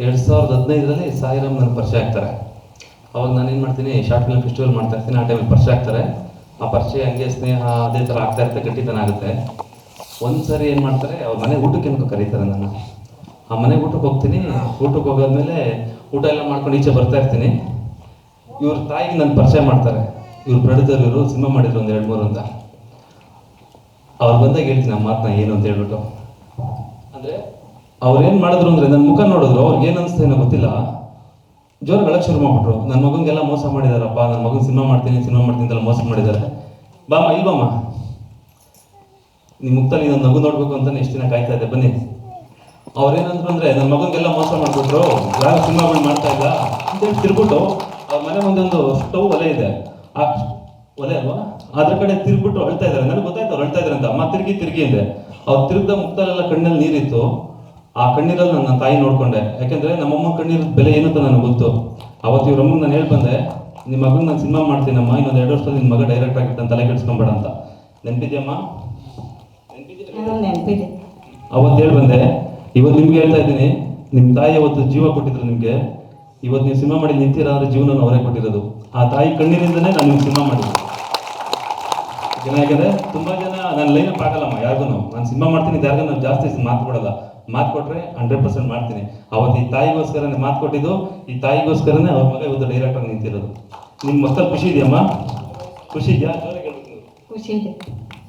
ಎರಡು ಸಾವಿರದ ಹದಿನೈದರಲ್ಲಿ ಸಾಯಿರಾಮ್ ನನ್ನ ಪರಿಚಯ ಆಗ್ತಾರೆ. ಅವಾಗ ನಾನು ಏನು ಮಾಡ್ತೀನಿ ಶಾರ್ಟ್ ಫಿಲ್ಮ್ ಫೆಸ್ಟಿವಲ್ ಮಾಡ್ತಾ ಇರ್ತೀನಿ, ಆ ಟೈಮಲ್ಲಿ ಪರಿಚಯ ಆಗ್ತಾರೆ. ಆ ಪರಿಚಯ ಹಂಗೆ ಸ್ನೇಹ ಅದೇ ಥರ ಆಗ್ತಾ ಇರುತ್ತೆ, ಗಟ್ಟಿತನ ಆಗುತ್ತೆ. ಒಂದು ಸರಿ ಏನು ಮಾಡ್ತಾರೆ, ಅವ್ರ ಮನೆ ಊಟಕ್ಕೆ ಏನಕ್ಕೂ ಕರೀತಾರೆ ನನ್ನ. ಆ ಮನೆ ಊಟಕ್ಕೆ ಹೋಗ್ತೀನಿ, ಊಟಕ್ಕೆ ಹೋಗೋದ್ಮೇಲೆ ಊಟ ಎಲ್ಲ ಮಾಡ್ಕೊಂಡು ಈಚೆ ಬರ್ತಾ ಇರ್ತೀನಿ. ಇವ್ರ ತಾಯಿಗೆ ನನ್ನ ಪರಿಚಯ ಮಾಡ್ತಾರೆ. ಇವ್ರು ಪ್ರೊಡ್ಯೂಸರ್ ಇವರು ಸಿನಿಮಾ ಮಾಡಿದ್ರು ಒಂದು ಎರಡು ಮೂರು ಅಂತ. ಅವ್ರು ಬಂದಾಗ ಹೇಳ್ತೀನಿ, ನಮ್ಮ ಮಾತನ್ನ ಏನು? ಅಂತ ಹೇಳ್ಬಿಟ್ಟು. ಅಂದರೆ ಅವ್ರು ಏನು ಮಾಡಿದ್ರು ಅಂದರೆ ನನ್ನ ಮುಖ ನೋಡಿದ್ರು, ಅವ್ರಿಗೆ ಏನು ಅನಿಸ್ತಾ ಏನೋ ಗೊತ್ತಿಲ್ಲ. ಜೋರು ಗಳಕ್ಕೆ ಶುರು ಮಾಡ್ಬಿಟ್ರು. ನನ್ನ ಮಗನಿಗೆಲ್ಲ ಮೋಸ ಮಾಡಿದಾರಪ್ಪ ನನ್ನ ಮಗನ ಸಿನಿಮಾ ಮಾಡ್ತೀನಿ ಸಿನಿಮಾ ಮಾಡ್ತೀನಿ ಅಂತೆಲ್ಲ ಮೋಸ ಮಾಡಿದ್ದಾರೆ ಬಾಮ ಇಲ್ಲಿ ಬಾಮ ನಿಮ್ಮ ಮುಕ್ತಲ್ಲಿ ನನ್ನ ಮಗು ನೋಡ್ಬೇಕು ಅಂತಾನೆ ಎಷ್ಟು ದಿನ ಕಾಯ್ತಾ ಇದ್ದೆ. ಬನ್ನಿ. ಅವ್ರೇನಂದ್ರು ಅಂದ್ರೆ ನನ್ನ ಮಗನಿಗೆಲ್ಲ ಮೋಸ ಮಾಡ್ಬಿಟ್ರು. ಯಾರು ಸಿನಿಮಾಗಳು ಮಾಡ್ತಾ ಇಲ್ಲ ಅಂತೇಳಿ ತಿರ್ಬಿಟ್ಟು ಅವ್ರ ಮನೆ ಮುಂದೊಂದು ಸ್ಟವ್ ಒಲೆ ಇದೆ. ಆ ಒಲೆ ಅಲ್ವಾ? ಅದ್ರ ಕಡೆ ತಿರ್ಬಿಟ್ಟು ಅಳ್ತಾ ಇದಾರೆ. ನನಗೆ ಗೊತ್ತಾಯ್ತು ಅವ್ರು ಅಳ್ತಾ ಇದಾರೆ ಅಂತ. ಅಮ್ಮ ತಿರುಗಿ ತಿರುಗಿ ಅಂದೆ. ಅವ್ರು ತಿರುಗ್ದ ಮುಕ್ತಲೆಲ್ಲ ಕಣ್ಣಲ್ಲಿ ನೀರಿತ್ತು. ಆ ಕಣ್ಣೀರಲ್ಲಿ ನನ್ನ ತಾಯಿ ನೋಡ್ಕೊಂಡೆ. ಯಾಕೆಂದ್ರೆ ನಮ್ಮಮ್ಮ ಕಣ್ಣೀರ ಬೆಲೆ ಏನಂತ ನನಗೆ ಗೊತ್ತು. ಅವತ್ತು ಇವ್ರ ಅಮ್ಮಗೆ ನಾನು ಹೇಳಿ ಬಂದೆ ನಿಮ್ಮ ಮಗನ ನಾನು ಸಿನಿಮಾ ಮಾಡ್ತೀನಮ್ಮ ಇನ್ನೊಂದು ಎರಡು ವರ್ಷದಲ್ಲಿ ನಿಮ್ಮ ಮಗ ಡೈರೆಕ್ಟ್ ಆಗಿರ್ತಾನೆ ತಲೆ ಕೆಡಿಸ್ಕೊಂಬೇಡ ಅಂತ. ನೆನಪಿದ್ಯಮ್ಮ? ನೆನಪಿದ್ಯಾ ನೆನಪಿದೆ. ಅವತ್ತು ಹೇಳಿ ಬಂದೆ ಇವತ್ತು ನಿಮ್ಗೆ ಹೇಳ್ತಾ ಇದ್ದೀನಿ ನಿಮ್ಮ ತಾಯಿ ಅವತ್ತು ಜೀವ ಕೊಟ್ಟಿದ್ರು ನಿಮಗೆ. ಇವತ್ತು ನೀವು ಸಿನಿಮಾ ಮಾಡಿ ನಿಂತೀರಾ ಅಂದ್ರೆ ಜೀವನ ಅವರೇ ಕೊಟ್ಟಿರೋದು. ಆ ತಾಯಿ ಕಣ್ಣೀರಿಂದನೇ ನಾನು ನಿಮ್ಗೆ ಸಿನಿಮಾ ಮಾಡಿದ್ದು. ಏನಾಗಿದೆ ಯಾಕಂದ್ರೆ ತುಂಬಾ ಜನ ನನ್ನ ಲೈನ್ ಅಪ್ ಆಗಲ್ಲಮ್ಮ ಯಾರಿಗೂ ನಾನು ಸಿನಿಮಾ ಮಾಡ್ತೀನಿ ಯಾರಿಗೂ ನಾನು ಜಾಸ್ತಿ ಮಾತು ಕೊಡಲ್ಲ. ಮಾತು ಕೊಟ್ರೆ ಹಂಡ್ರೆಡ್ ಪರ್ಸೆಂಟ್ ಮಾಡ್ತೀನಿ. ಅವತ್ತು ಈ ತಾಯಿಗೋಸ್ಕರನೇ ಮಾತು ಕೊಟ್ಟಿದ್ದು ಈ ತಾಯಿಗೋಸ್ಕರನೇ ಅವ್ರ ಮಗ ಇವತ್ತು ಡೈರೆಕ್ಟರ್ ನಿಂತಿರೋದು. ನಿಮ್ಮ ಮಕ್ಕಳು ಖುಷಿ ಇದೆಯಮ್ಮ? ಖುಷಿ ಇದೆಯಾ. ಖುಷಿ ಇದೆ.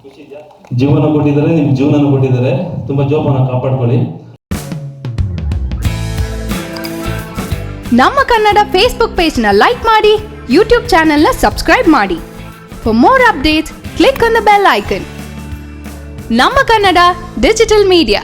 ಖುಷಿ ಇದೆಯಾ? ಜೀವನ ಕೊಟ್ಟಿದ್ದಾರೆ ನಿಮ್ಮ ಜೀವನ ಕೊಟ್ಟಿದ್ದಾರೆ. ತುಂಬಾ ಜೋಪಾನ ಕಾಪಾಡ್ಕೊಳ್ಳಿ. ನಮ್ಮ ಕನ್ನಡ ಫೇಸ್ಬುಕ್ ಪೇಜ್ನ ಲೈಕ್ ಮಾಡಿ ಯೂಟ್ಯೂಬ್ ಚಾನೆಲ್ನ ಸಬ್ಸ್ಕ್ರೈಬ್ ಮಾಡಿ. For more updates click on the bell icon ನಮ್ಮ ಕನ್ನಡ ಡಿಜಿಟಲ್ ಮೀಡಿಯಾ